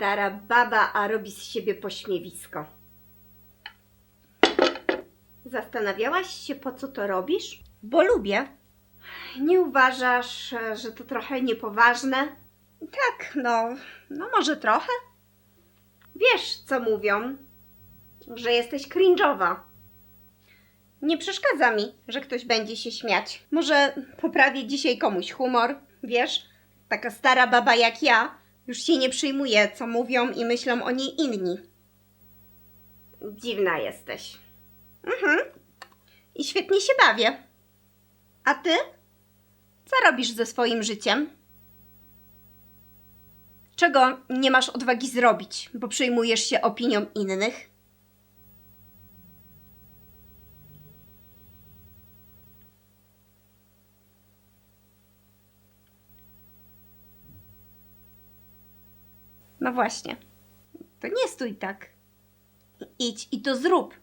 Stara baba, a robi z siebie pośmiewisko. Zastanawiałaś się, po co to robisz? Bo lubię. Nie uważasz, że to trochę niepoważne? Tak, no, no może trochę. Wiesz, co mówią, że jesteś cringe'owa. Nie przeszkadza mi, że ktoś będzie się śmiać. Może poprawię dzisiaj komuś humor, wiesz? Taka stara baba jak ja już się nie przyjmuje, co mówią i myślą o niej inni. Dziwna jesteś. Mhm. I świetnie się bawię. A ty? Co robisz ze swoim życiem? Czego nie masz odwagi zrobić, bo przejmujesz się opinią innych? No właśnie. To nie stój tak. Idź i to zrób.